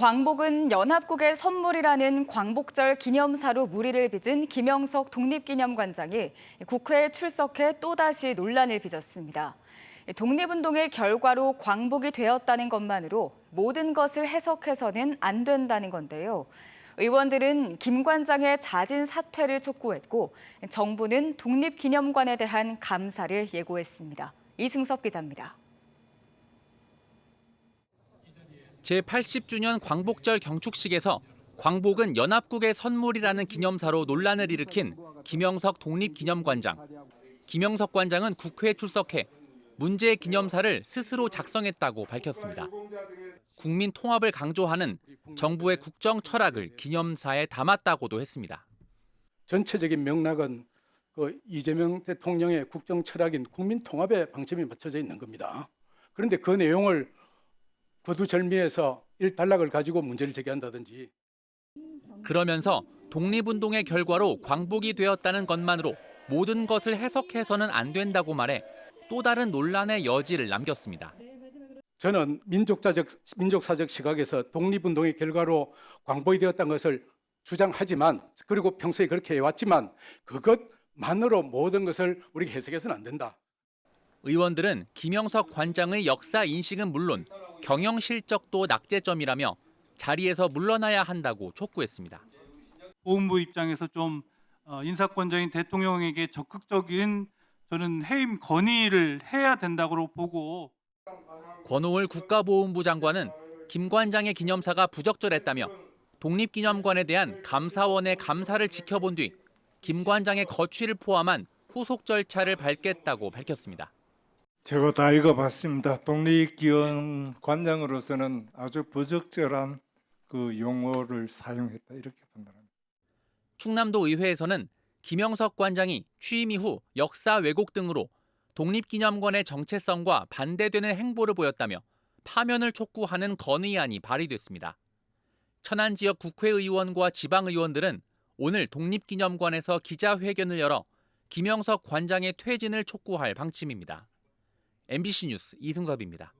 광복은 연합국의 선물이라는 광복절 기념사로 무리를 빚은 김영석 독립기념관장이 국회에 출석해 또다시 논란을 빚었습니다. 독립운동의 결과로 광복이 되었다는 것만으로 모든 것을 해석해서는 안 된다는 건데요. 의원들은 김 관장의 자진 사퇴를 촉구했고 정부는 독립기념관에 대한 감사를 예고했습니다. 이승섭 기자입니다. 제80주년 광복절 경축식에서 광복은 연합국의 선물이라는 기념사로 논란을 일으킨 김영석 독립기념관장. 김영석 관장은 국회에 출석해 문제의 기념사를 스스로 작성했다고 밝혔습니다. 국민 통합을 강조하는 정부의 국정 철학을 기념사에 담았다고도 했습니다. 전체적인 맥락은 그 이재명 대통령의 국정 철학인 국민 통합에 방점이 맞춰져 있는 겁니다. 그런데 그 내용을 거두절미해서 일단락을 가지고 문제를 제기한다든지 그러면서 독립운동의 결과로 광복이 되었다는 것만으로 모든 것을 해석해서는 안 된다고 말해 또 다른 논란의 여지를 남겼습니다. 저는 민족사적 민족사적 시각에서 독립운동의 결과로 광복이 되었다는 것을 주장하지만 그리고 평소에 그렇게 해왔지만 그것만으로 모든 것을 우리가 해석해서는 안 된다. 의원들은 김영석 관장의 역사 인식은 물론 경영 실적도 낙제점이라며 자리에서 물러나야 한다고 촉구했습니다. 보훈부 입장에서 좀 어, 인사권자인 대통령에게 적극적인 저는 해임 건의를 해야 된다고 보고 권오을 국가보훈부 장관은 김 관장의 기념사가 부적절했다며 독립기념관에 대한 감사원의 감사를 지켜본 뒤 김 관장의 거취를 포함한 후속 절차를 밟겠다고 밝혔습니다. 제가 다 읽어봤습니다. 독립기원 관장으로서는 아주 부적절한 그 용어를 사용했다 이렇게 판단합니다. 충남도 의회에서는 김영석 관장이 취임 이후 역사 왜곡 등으로 독립기념관의 정체성과 반대되는 행보를 보였다며 파면을 촉구하는 건의안이 발의됐습니다. 천안 지역 국회의원과 지방의원들은 오늘 독립기념관에서 기자회견을 열어 김영석 관장의 퇴진을 촉구할 방침입니다. MBC 뉴스 이승섭입니다.